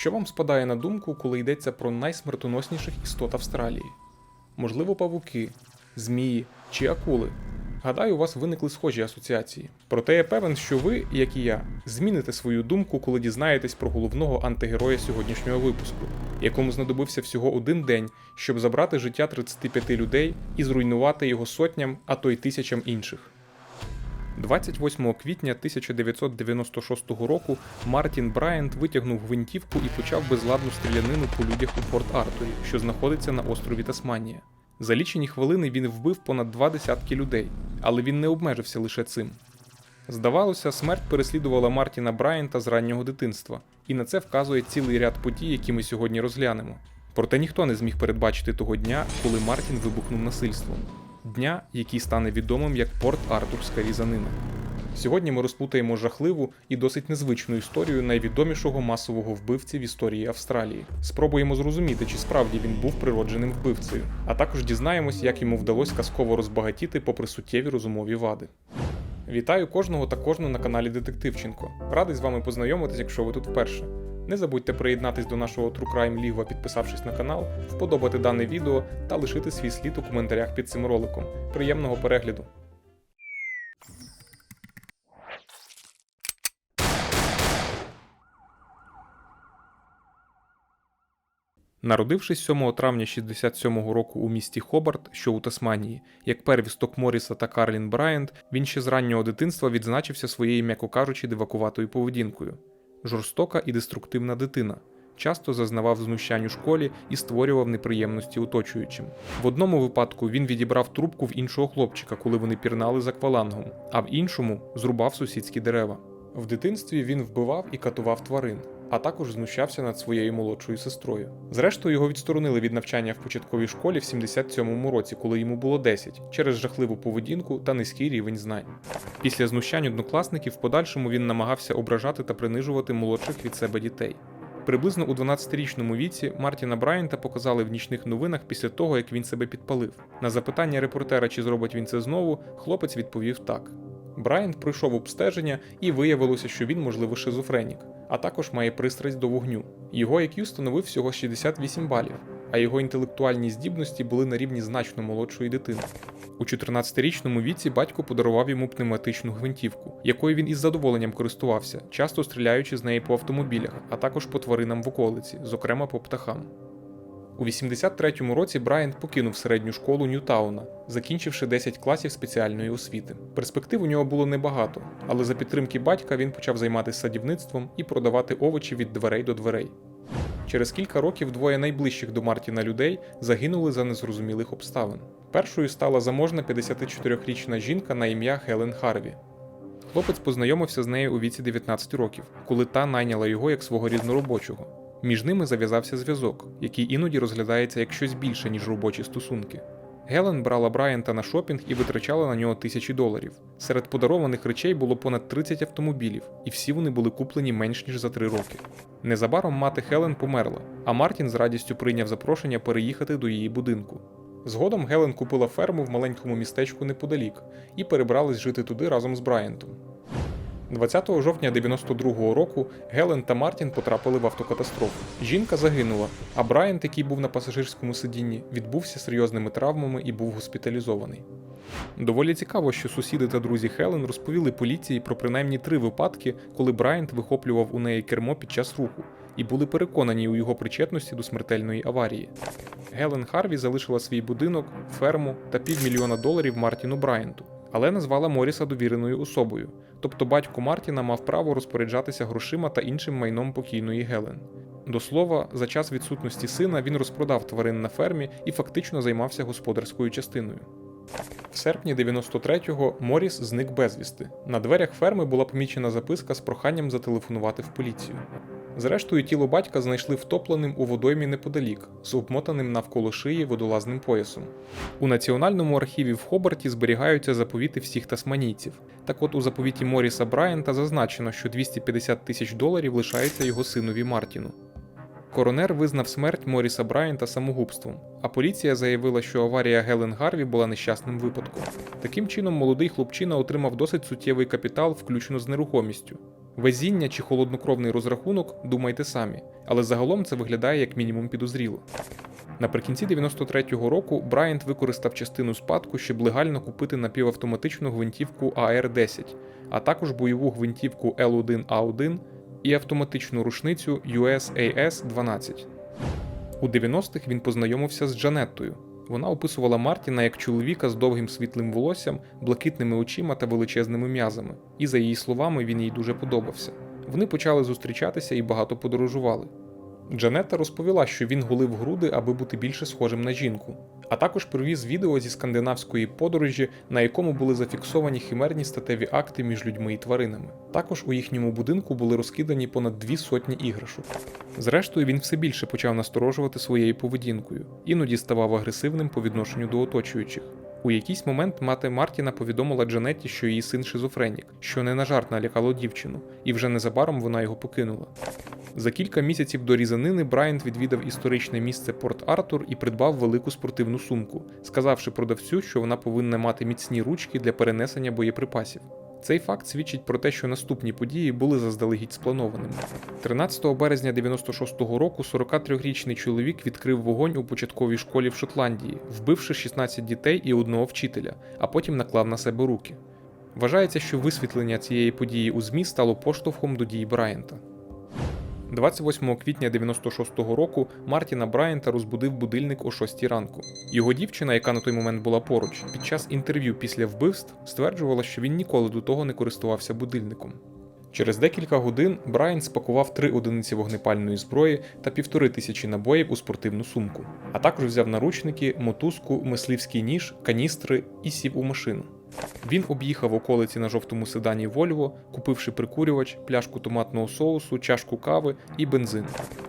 Що вам спадає на думку, коли йдеться про найсмертоносніших істот Австралії? Можливо, павуки, змії чи акули? Гадаю, у вас виникли схожі асоціації. Проте я певен, що ви, як і я, зміните свою думку, коли дізнаєтесь про головного антигероя сьогоднішнього випуску, якому знадобився всього один день, щоб забрати життя 35 людей і зруйнувати його сотням, а то й тисячам інших. 28 квітня 1996 року Мартін Брайант витягнув гвинтівку і почав безладну стрілянину по людях у Порт Артурі, що знаходиться на острові Тасманія. За лічені хвилини він вбив понад два десятки людей, але він не обмежився лише цим. Здавалося, смерть переслідувала Мартіна Брайанта з раннього дитинства, і на це вказує цілий ряд подій, які ми сьогодні розглянемо. Проте ніхто не зміг передбачити того дня, коли Мартін вибухнув насильством. Дня, який стане відомим як Порт Артурська різанина. Сьогодні ми розплутаємо жахливу і досить незвичну історію найвідомішого масового вбивці в історії Австралії. Спробуємо зрозуміти, чи справді він був природженим вбивцею, а також дізнаємось, як йому вдалося казково розбагатіти попри суттєві розумові вади. Вітаю кожного та кожну на каналі Детективченко. Радий з вами познайомитись, якщо ви тут вперше. Не забудьте приєднатись до нашого True Crime Лігва, підписавшись на канал, вподобати дане відео та лишити свій слід у коментарях під цим роликом. Приємного перегляду! Народившись 7 травня 67-го року у місті Хобарт, що у Тасманії, як первісток Моріса та Карлін Брайант, він ще з раннього дитинства відзначився своєю, м'яко кажучи, дивакуватою поведінкою. Жорстока і деструктивна дитина. Часто зазнавав знущань у школі і створював неприємності оточуючим. В одному випадку він відібрав трубку в іншого хлопчика, коли вони пірнали за квалангом, а в іншому зрубав сусідські дерева. В дитинстві він вбивав і катував тварин, а також знущався над своєю молодшою сестрою. Зрештою, його відсторонили від навчання в початковій школі в 77-му році, коли йому було 10, через жахливу поведінку та низький рівень знань. Після знущань однокласників в подальшому він намагався ображати та принижувати молодших від себе дітей. Приблизно у 12-річному віці Мартіна Брайанта показали в нічних новинах після того, як він себе підпалив. На запитання репортера, чи зробить він це знову, хлопець відповів так. Брайант пройшов обстеження і виявилося, що він, можливо, шизофренік, а також має пристрасть до вогню. Його IQ становив всього 68 балів, а його інтелектуальні здібності були на рівні значно молодшої дитини. У 14-річному віці батько подарував йому пневматичну гвинтівку, якою він із задоволенням користувався, часто стріляючи з неї по автомобілях, а також по тваринам в околиці, зокрема по птахам. У 83-му році Брайант покинув середню школу Ньютауна, закінчивши 10 класів спеціальної освіти. Перспектив у нього було небагато, але за підтримки батька він почав займатися садівництвом і продавати овочі від дверей до дверей. Через кілька років двоє найближчих до Мартіна людей загинули за незрозумілих обставин. Першою стала заможна 54-річна жінка на ім'я Хелен Харві. Хлопець познайомився з нею у віці 19 років, коли та найняла його як свого різноробочого. Між ними зав'язався зв'язок, який іноді розглядається як щось більше, ніж робочі стосунки. Гелен брала Брайанта на шопінг і витрачала на нього тисячі доларів. Серед подарованих речей було понад 30 автомобілів, і всі вони були куплені менш ніж за три роки. Незабаром мати Хелен померла, а Мартін з радістю прийняв запрошення переїхати до її будинку. Згодом Гелен купила ферму в маленькому містечку неподалік і перебрались жити туди разом з Брайантом. 20 жовтня 92-го року Гелен та Мартін потрапили в автокатастрофу. Жінка загинула, а Брайант, який був на пасажирському сидінні, відбувся серйозними травмами і був госпіталізований. Доволі цікаво, що сусіди та друзі Хелен розповіли поліції про принаймні три випадки, коли Брайант вихоплював у неї кермо під час руху, і були переконані у його причетності до смертельної аварії. Гелен Харві залишила свій будинок, ферму та півмільйона доларів Мартіну Брайанту, але назвала Моріса довіреною особою, тобто батько Мартіна мав право розпоряджатися грошима та іншим майном покійної Гелен. До слова, за час відсутності сина він розпродав тварин на фермі і фактично займався господарською частиною. В серпні 93-го Моріс зник безвісти. На дверях ферми була помічена записка з проханням зателефонувати в поліцію. Зрештою, тіло батька знайшли втопленим у водоймі неподалік, з обмотаним навколо шиї водолазним поясом. У національному архіві в Хобарті зберігаються заповіти всіх тасманійців. Так от у заповіті Моріса Брайанта зазначено, що 250 тисяч доларів лишається його синові Мартіну. Коронер визнав смерть Моріса Брайанта самогубством, а поліція заявила, що аварія Гелен Гарві була нещасним випадком. Таким чином, молодий хлопчина отримав досить суттєвий капітал, включно з нерухомістю. Везіння чи холоднокровний розрахунок думайте самі, але загалом це виглядає як мінімум підозріло. Наприкінці 93-го року Брайант використав частину спадку, щоб легально купити напівавтоматичну гвинтівку АР-10, а також бойову гвинтівку Л1А1 і автоматичну рушницю USAS-12. У 90-х він познайомився з Джанеттою. Вона описувала Мартіна як чоловіка з довгим світлим волоссям, блакитними очима та величезними м'язами, і за її словами він їй дуже подобався. Вони почали зустрічатися і багато подорожували. Джанетта розповіла, що він голив груди, аби бути більше схожим на жінку, а також привіз відео зі скандинавської подорожі, на якому були зафіксовані химерні статеві акти між людьми і тваринами. Також у їхньому будинку були розкидані понад дві сотні іграшок. Зрештою, він все більше почав насторожувати своєю поведінкою, іноді ставав агресивним по відношенню до оточуючих. У якийсь момент мати Мартіна повідомила Джанетті, що її син шизофренік, що не на жарт налякало дівчину, і вже незабаром вона його покинула. За кілька місяців до різанини Брайант відвідав історичне місце Порт Артур і придбав велику спортивну сумку, сказавши продавцю, що вона повинна мати міцні ручки для перенесення боєприпасів. Цей факт свідчить про те, що наступні події були заздалегідь спланованими. 13 березня 96-го року 43-річний чоловік відкрив вогонь у початковій школі в Шотландії, вбивши 16 дітей і одного вчителя, а потім наклав на себе руки. Вважається, що висвітлення цієї події у ЗМІ стало поштовхом до дій Брайанта. 28 квітня 96-го року Мартіна Брайанта розбудив будильник о 6 ранку. Його дівчина, яка на той момент була поруч, під час інтерв'ю після вбивств стверджувала, що він ніколи до того не користувався будильником. Через декілька годин Брайан спакував три одиниці вогнепальної зброї та півтори тисячі набоїв у спортивну сумку, а також взяв наручники, мотузку, мисливський ніж, каністри і сів у машину. Він об'їхав околиці на жовтому седані Вольво, купивши прикурювач, пляшку томатного соусу, чашку кави і бензин.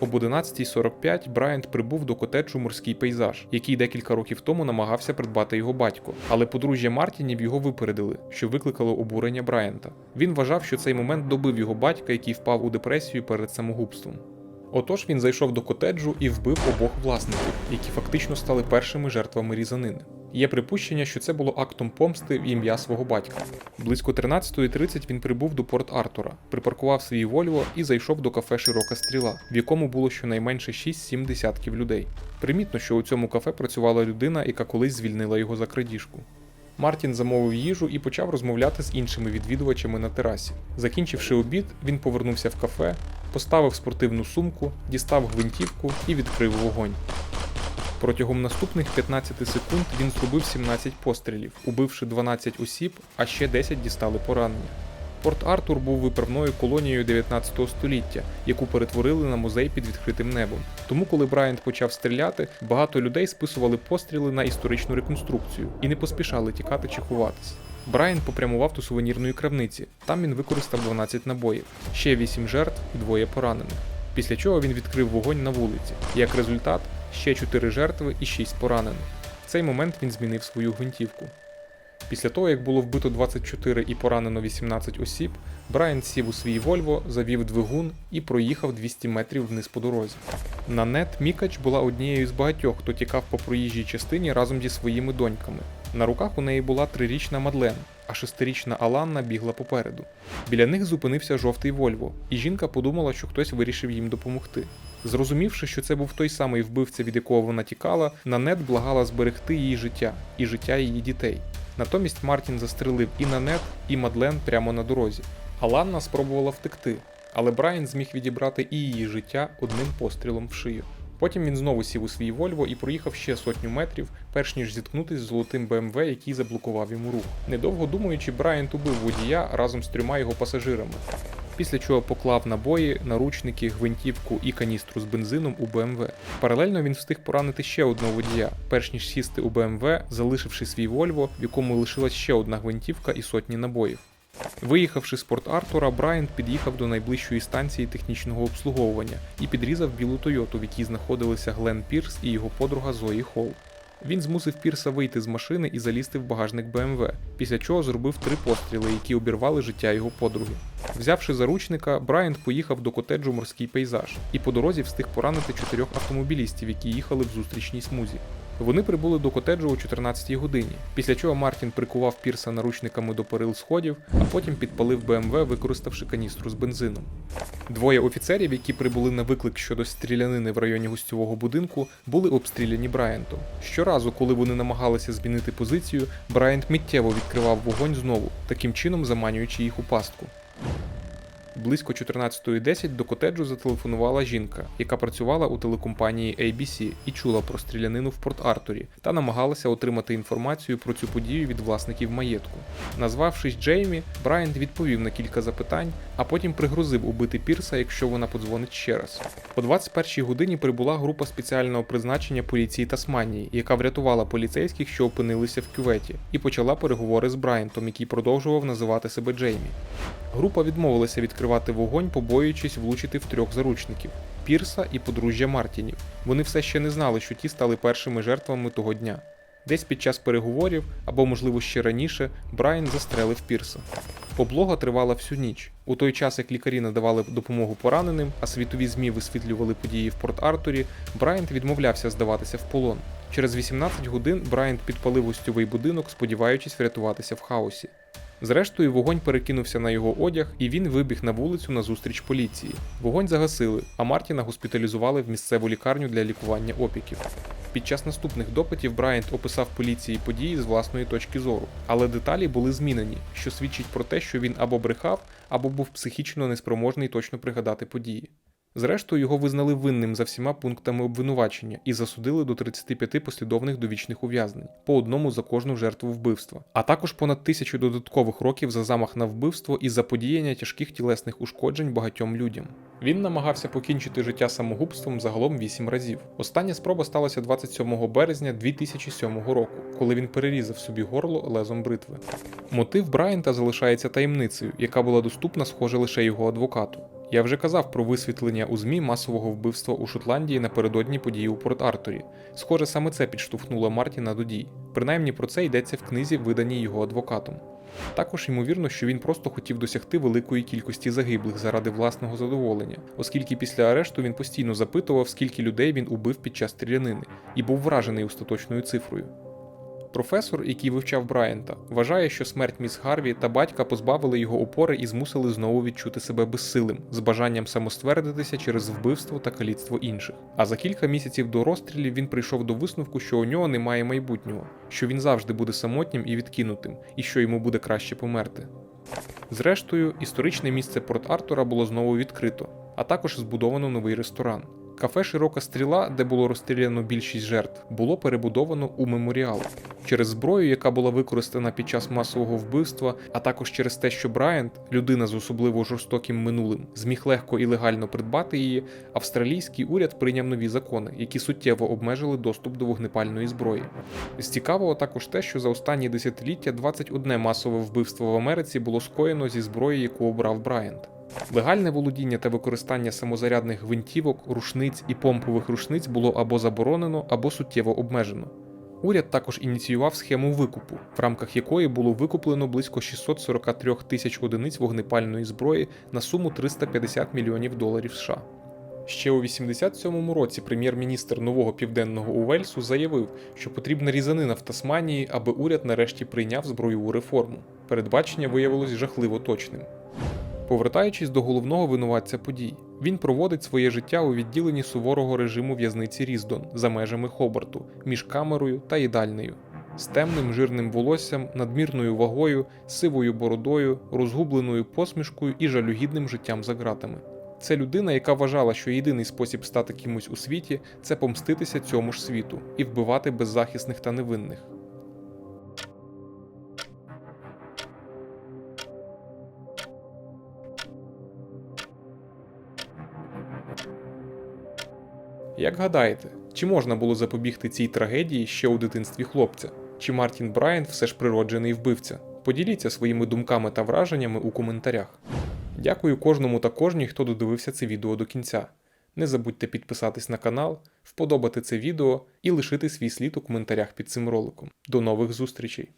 Об 11.45 Брайант прибув до котеджу морський пейзаж, який декілька років тому намагався придбати його батько, але подружжя Мартінів його випередили, що викликало обурення Брайанта. Він вважав, що цей момент добив його батька, який впав у депресію перед самогубством. Отож він зайшов до котеджу і вбив обох власників, які фактично стали першими жертвами різанини. Є припущення, що це було актом помсти в ім'я свого батька. Близько 13.30 він прибув до Порт Артура, припаркував свій Вольво і зайшов до кафе Широка стріла, в якому було щонайменше 6-7 десятків людей. Примітно, що у цьому кафе працювала людина, яка колись звільнила його за крадіжку. Мартін замовив їжу і почав розмовляти з іншими відвідувачами на терасі. Закінчивши обід, він повернувся в кафе, поставив спортивну сумку, дістав гвинтівку і відкрив вогонь. Протягом наступних 15 секунд він зробив 17 пострілів, убивши 12 осіб, а ще 10 дістали поранення. Порт Артур був виправною колонією 19 століття, яку перетворили на музей під відкритим небом. Тому, коли Брайант почав стріляти, багато людей списували постріли на історичну реконструкцію і не поспішали тікати чи ховатись. Брайан попрямував до сувенірної крамниці. Там він використав 12 набоїв, ще 8 жертв і двоє поранених. Після чого він відкрив вогонь на вулиці. Як результат, ще 4 жертви і 6 поранених. В цей момент він змінив свою гвинтівку. Після того, як було вбито 24 і поранено 18 осіб, Брайан сів у свій Вольво, завів двигун і проїхав 200 метрів вниз по дорозі. Нанет Мікач була однією з багатьох, хто тікав по проїжджій частині разом зі своїми доньками. На руках у неї була трирічна Мадлен, а шестирічна Аланна бігла попереду. Біля них зупинився жовтий Вольво, і жінка подумала, що хтось вирішив їм допомогти. Зрозумівши, що це був той самий вбивця, від якого вона тікала, Нанет благала зберегти її життя і життя її дітей. Натомість Мартін застрелив і Нанет, і Мадлен прямо на дорозі. Аланна спробувала втекти, але Брайан зміг відібрати і її життя одним пострілом в шию. Потім він знову сів у свій Вольво і проїхав ще сотню метрів, перш ніж зіткнутись з золотим БМВ, який заблокував йому рух. Недовго думаючи, Брайант убив водія разом з трьома його пасажирами. Після чого поклав набої, наручники, гвинтівку і каністру з бензином у БМВ. Паралельно він встиг поранити ще одного водія, перш ніж сісти у БМВ, залишивши свій Вольво, в якому лишилась ще одна гвинтівка і сотні набоїв. Виїхавши з Порт Артура, Брайант під'їхав до найближчої станції технічного обслуговування і підрізав білу Тойоту, в якій знаходилися Глен Пірс і його подруга Зої Холл. Він змусив Пірса вийти з машини і залізти в багажник БМВ, після чого зробив три постріли, які обірвали життя його подруги. Взявши заручника, Брайант поїхав до котеджу морський пейзаж і по дорозі встиг поранити чотирьох автомобілістів, які їхали в зустрічній смузі. Вони прибули до котеджу о 14-й годині, після чого Мартін прикував Пірса наручниками до перил сходів, а потім підпалив БМВ, використавши каністру з бензином. Двоє офіцерів, які прибули на виклик щодо стрілянини в районі гостьового будинку, були обстріляні Брайантом. Щоразу, коли вони намагалися змінити позицію, Брайант миттєво відкривав вогонь знову, таким чином заманюючи їх у пастку. Близько 14.10 до котеджу зателефонувала жінка, яка працювала у телекомпанії ABC і чула про стрілянину в Порт Артурі та намагалася отримати інформацію про цю подію від власників маєтку. Назвавшись Джеймі, Брайант відповів на кілька запитань, а потім пригрозив убити Пірса, якщо вона подзвонить ще раз. О 21-й годині прибула група спеціального призначення поліції Тасманії, яка врятувала поліцейських, що опинилися в кюветі, і почала переговори з Брайантом, який продовжував називати себе Джеймі. Група відмовилася відкривати вогонь, побоюючись влучити в трьох заручників Пірса і подружжя Мартінів. Вони все ще не знали, що ті стали першими жертвами того дня. Десь під час переговорів, або, можливо, ще раніше, Брайан застрелив Пірса. Облога тривала всю ніч. У той час, як лікарі надавали допомогу пораненим, а світові ЗМІ висвітлювали події в Порт Артурі, Брайант відмовлявся здаватися в полон. Через 18 годин Брайант підпалив гостьовий будинок, сподіваючись врятуватися в хаосі. Зрештою, вогонь перекинувся на його одяг, і він вибіг на вулицю назустріч поліції. Вогонь загасили, а Мартіна госпіталізували в місцеву лікарню для лікування опіків. Під час наступних допитів Брайант описав поліції події з власної точки зору, але деталі були змінені, що свідчить про те, що він або брехав, або був психічно неспроможний точно пригадати події. Зрештою, його визнали винним за всіма пунктами обвинувачення і засудили до 35 послідовних довічних ув'язнень, по одному за кожну жертву вбивства, а також понад тисячу додаткових років за замах на вбивство і заподіяння тяжких тілесних ушкоджень багатьом людям. Він намагався покінчити життя самогубством загалом 8 разів. Остання спроба сталася 27 березня 2007 року, коли він перерізав собі горло лезом бритви. Мотив Брайанта залишається таємницею, яка була доступна, схоже, лише його адвокату. Я вже казав про висвітлення у ЗМІ масового вбивства у Шотландії напередодні події у Порт Артурі. Схоже, саме це підштовхнуло Мартіна до дій. Принаймні про це йдеться в книзі, виданій його адвокатом. Також ймовірно, що він просто хотів досягти великої кількості загиблих заради власного задоволення, оскільки після арешту він постійно запитував, скільки людей він убив під час стрілянини, і був вражений остаточною цифрою. Професор, який вивчав Брайанта, вважає, що смерть міс Гарві та батька позбавили його опори і змусили знову відчути себе безсилим, з бажанням самоствердитися через вбивство та каліцтво інших. А за кілька місяців до розстрілів він прийшов до висновку, що у нього немає майбутнього, що він завжди буде самотнім і відкинутим, і що йому буде краще померти. Зрештою, історичне місце Порт Артура було знову відкрито, а також збудовано новий ресторан. Кафе Широка стріла, де було розстріляно більшість жертв, було перебудовано у меморіал. Через зброю, яка була використана під час масового вбивства, а також через те, що Брайант, людина з особливо жорстоким минулим, зміг легко і легально придбати її, австралійський уряд прийняв нові закони, які суттєво обмежили доступ до вогнепальної зброї. З цікавого також те, що за останні десятиліття 21 масове вбивство в Америці було скоєно зі зброї, яку обрав Брайант. Легальне володіння та використання самозарядних гвинтівок, рушниць і помпових рушниць було або заборонено, або суттєво обмежено. Уряд також ініціював схему викупу, в рамках якої було викуплено близько 643 тисяч одиниць вогнепальної зброї на суму 350 мільйонів доларів США. Ще у 87-му році прем'єр-міністр нового південного Увельсу заявив, що потрібна різанина в Тасманії, аби уряд нарешті прийняв збройову реформу. Передбачення виявилось жахливо точним. Повертаючись до головного винуватця подій, він проводить своє життя у відділенні суворого режиму в'язниці Різдон за межами Хобарту, між камерою та їдальнею. З темним жирним волоссям, надмірною вагою, сивою бородою, розгубленою посмішкою і жалюгідним життям за ґратами. Це людина, яка вважала, що єдиний спосіб стати кимось у світі це помститися цьому ж світу і вбивати беззахисних та невинних. Як гадаєте, чи можна було запобігти цій трагедії ще у дитинстві хлопця? Чи Мартін Брайант все ж природжений вбивця? Поділіться своїми думками та враженнями у коментарях. Дякую кожному та кожній, хто додивився це відео до кінця. Не забудьте підписатись на канал, вподобати це відео і лишити свій слід у коментарях під цим роликом. До нових зустрічей!